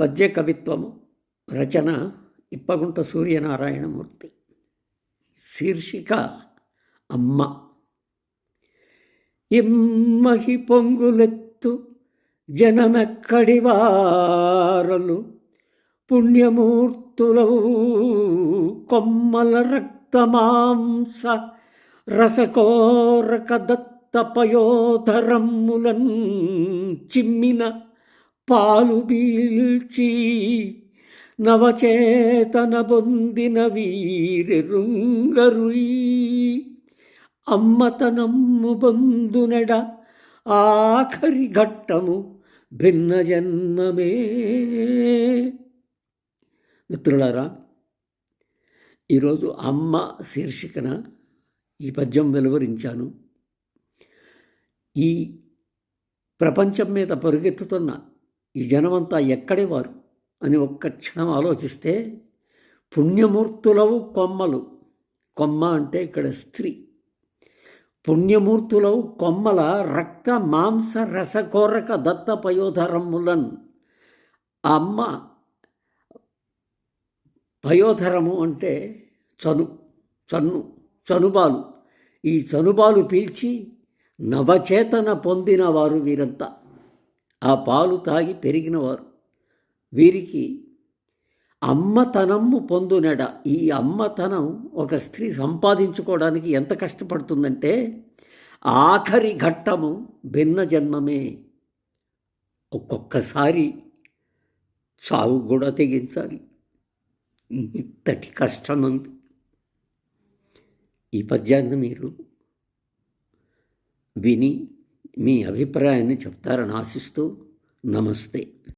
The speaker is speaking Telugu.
పద్య కవిత్వము రచన ఇప్పగుంట సూర్యనారాయణమూర్తి. శీర్షిక అమ్మ. ఇమ్మహి పొంగులెత్తు జనమెక్కడి వారలు పుణ్యమూర్తులవు కొమ్మల రక్తమాంస రసకోరక దత్త పయోధరమ్ములన్ చిమ్మిన పాలు పీల్చి నవచేతన బొందిన వీరెరుంగరుయ్. అమ్మతనమ్ము బొందునడ ఆఖరి ఘట్టము భిన్న జన్మమే. మిత్రులారా ఈరోజు అమ్మ శీర్షికన ఈ పద్యం వెలువరించాను. ఈ ప్రపంచం మీద పరుగెత్తుతున్న ఈ జనమంతా ఎక్కడే వారు? అని ఒక్క క్షణం ఆలోచిస్తే పుణ్యమూర్తులవు కొమ్మలు. కొమ్మ అంటే ఇక్కడ స్త్రీ. పుణ్యమూర్తులవు కొమ్మల రక్త మాంస రసకోరక దత్త పయోధరములన్. అమ్మ పయోధరము అంటే చను చన్ను చనుబాలు. ఈ చనుబాలు పీల్చి నవచేతన పొందిన వారు వీరంతా. ఆ పాలు తాగి పెరిగినవారు. వీరికి అమ్మతనము పొందునడ ఈ అమ్మతనం ఒక స్త్రీ సంపాదించుకోవడానికి ఎంత కష్టపడుతుందంటే ఆఖరి ఘట్టము భిన్న జన్మమే. ఒక్కొక్కసారి చావు కూడా తెగించాలి. ఇంతటి కష్టం ఉంది ఈ పద్యాన్ని మీరు విని మీ అభిప్రాయాన్ని చెప్తారని ఆశిస్తూ నమస్తే.